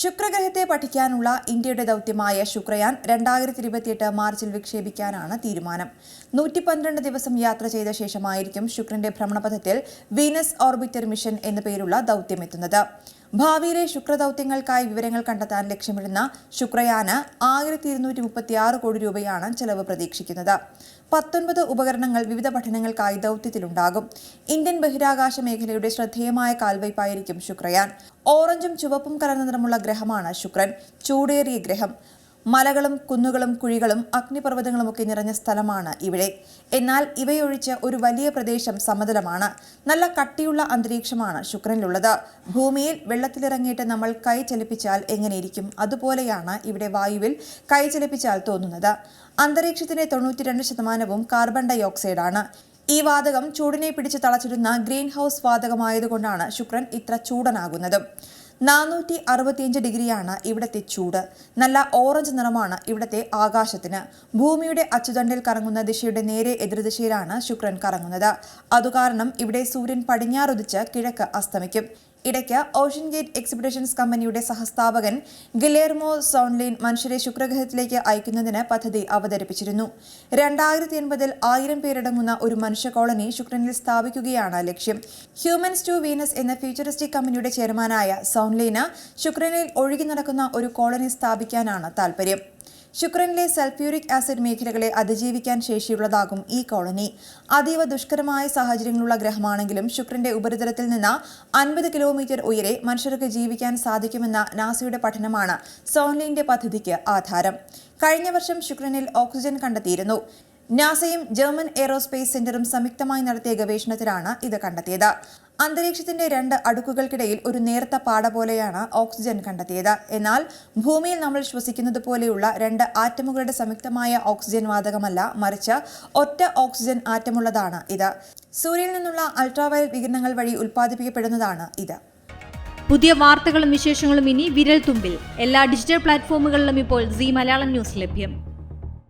ശുക്രഗ്രഹത്തെ പഠിക്കാനുള്ള ഇന്ത്യയുടെ ദൗത്യമായ ശുക്രയാൻ രണ്ടായിരത്തി ഇരുപത്തിയെട്ട് മാർച്ചിൽ വിക്ഷേപിക്കാനാണ് തീരുമാനം. നൂറ്റി പന്ത്രണ്ട് ദിവസം യാത്ര ചെയ്ത ശേഷമായിരിക്കും ശുക്രന്റെ ഭ്രമണപഥത്തിൽ വീനസ് ഓർബിറ്റർ മിഷൻ എന്നു പേരുള്ള ദൗത്യമെത്തുന്നത്. ഭാവിയിലെ ശുക്രദൗത്യങ്ങൾക്കായി വിവരങ്ങൾ കണ്ടെത്താൻ ലക്ഷ്യമിടുന്ന ശുക്രയാന ആയിരത്തി ഇരുന്നൂറ്റി മുപ്പത്തിയാറ് കോടി രൂപയാണ് ചെലവ് പ്രതീക്ഷിക്കുന്നത്. പത്തൊൻപത് ഉപകരണങ്ങൾ വിവിധ പഠനങ്ങൾക്കായി ദൗത്യത്തിലുണ്ടാകും. ഇന്ത്യൻ ബഹിരാകാശ മേഖലയുടെ ശ്രദ്ധേയമായ കാൽവയ്പായിരിക്കും ശുക്രയാൻ. ഓറഞ്ചും ചുവപ്പും കലർന്ന നിറമുള്ള ഗ്രഹമാണ് ശുക്രൻ. ചൂടേറിയ ഗ്രഹം. മലകളും കുന്നുകളും കുഴികളും അഗ്നിപർവതങ്ങളുമൊക്കെ നിറഞ്ഞ സ്ഥലമാണ് ഇവിടെ. എന്നാൽ ഇവയൊഴിച്ച് ഒരു വലിയ പ്രദേശം സമതലമാണ്. നല്ല കട്ടിയുള്ള അന്തരീക്ഷമാണ് ശുക്രനിലുള്ളത്. ഭൂമിയിൽ വെള്ളത്തിലിറങ്ങിയിട്ട് നമ്മൾ കൈ ചലിപ്പിച്ചാൽ എങ്ങനെയിരിക്കും? അതുപോലെയാണ് ഇവിടെ വായുവിൽ കൈ ചലിപ്പിച്ചാൽ തോന്നുന്നത്. അന്തരീക്ഷത്തിന്റെ തൊണ്ണൂറ്റിരണ്ട് ശതമാനവും കാർബൺ ഡൈ ഓക്സൈഡാണ് ഈ വാതകം ചൂടിനെ പിടിച്ച് തളച്ചിടുന്ന ഗ്രീൻ ഹൗസ് വാതകമായതുകൊണ്ടാണ് ശുക്രൻ ഇത്ര ചൂടനാകുന്നത്. നാനൂറ്റി അറുപത്തിയഞ്ച് ഡിഗ്രിയാണ് ഇവിടത്തെ ചൂട്. നല്ല ഓറഞ്ച് നിറമാണ് ഇവിടത്തെ ആകാശത്തിന്. ഭൂമിയുടെ അച്ചുതണ്ടിൽ കറങ്ങുന്ന ദിശയുടെ നേരെ എതിർദിശയിലാണ് ശുക്രൻ കറങ്ങുന്നത്. അതുകാരണം ഇവിടെ സൂര്യൻ പടിഞ്ഞാറുദിച്ച് കിഴക്ക് അസ്തമിക്കും. ഇടയ്ക്ക് ഓഷ്യൻ ഗേറ്റ് എക്സിബിഷൻസ് കമ്പനിയുടെ സഹസ്ഥാപകൻ ഗിലേർമോ സോൺലിൻ മനുഷ്യരെ ശുക്രഗ്രഹത്തിലേക്ക് അയക്കുന്നതിന് പദ്ധതി അവതരിപ്പിച്ചിരുന്നു. രണ്ടായിരത്തി എൺപതിൽ ആയിരം പേരടങ്ങുന്ന ഒരു മനുഷ്യ കോളനി ശുക്രനിൽ സ്ഥാപിക്കുകയാണ് ലക്ഷ്യം. ഹ്യൂമൻസ് ടു വീനസ് എന്ന ഫ്യൂച്ചറിസ്റ്റിക് കമ്പനിയുടെ ചെയർമാനായ സോൺലിന് ശുക്രനിൽ ഒഴുകി നടക്കുന്ന ഒരു കോളനി സ്ഥാപിക്കാനാണ് താൽപര്യം. ശുക്രനിലെ സൾഫ്യൂരിക് ആസിഡ് മേഖലകളെ അതിജീവിക്കാൻ ശേഷിയുള്ളതാകും ഈ കോളനി. അതീവ ദുഷ്കരമായ സാഹചര്യങ്ങളുള്ള ഗ്രഹമാണെങ്കിലും ശുക്രന്റെ ഉപരിതലത്തിൽ നിന്ന് അൻപത് കിലോമീറ്റർ ഉയരെ മനുഷ്യർക്ക് ജീവിക്കാൻ സാധിക്കുമെന്ന നാസയുടെ പഠനമാണ് സോൺലിന്റെ പദ്ധതിക്ക് ആധാരം. കഴിഞ്ഞ വർഷം ശുക്രനിൽ ഓക്സിജൻ കണ്ടെത്തിയിരുന്നു. നാസയും ജർമ്മൻ എയ്റോസ്പേസ് സെന്ററും സംയുക്തമായി നടത്തിയ ഗവേഷണത്തിലാണ് ഇത് കണ്ടെത്തിയത്. അന്തരീക്ഷത്തിന്റെ രണ്ട് അടുക്കുകൾക്കിടയിൽ ഒരു നേർത്ത പാട പോലെയാണ് ഓക്സിജൻ കണ്ടെത്തിയത്. എന്നാൽ ഭൂമിയിൽ നമ്മൾ ശ്വസിക്കുന്നത് പോലെയുള്ള രണ്ട് ആറ്റമുകളുടെ സംയുക്തമായ ഓക്സിജൻ വാതകമല്ല മറിച്ച് ഒറ്റ ഓക്സിജൻ ആറ്റമുള്ളതാണ് ഇത്. സൂര്യനിൽ നിന്നുള്ള അൾട്രാവയലറ്റ് വികിരണങ്ങൾ വഴി ഉൽപ്പാദിപ്പിക്കപ്പെടുന്നതാണ് ഇത്. പുതിയ വാർത്തകളും വിശേഷങ്ങളും ഇനി വിരൽ തുമ്പിൽ എല്ലാ ഡിജിറ്റൽ പ്ലാറ്റ്ഫോമുകളിലും ഇപ്പോൾ സി മലയാളം ന്യൂസ് ലഭ്യം.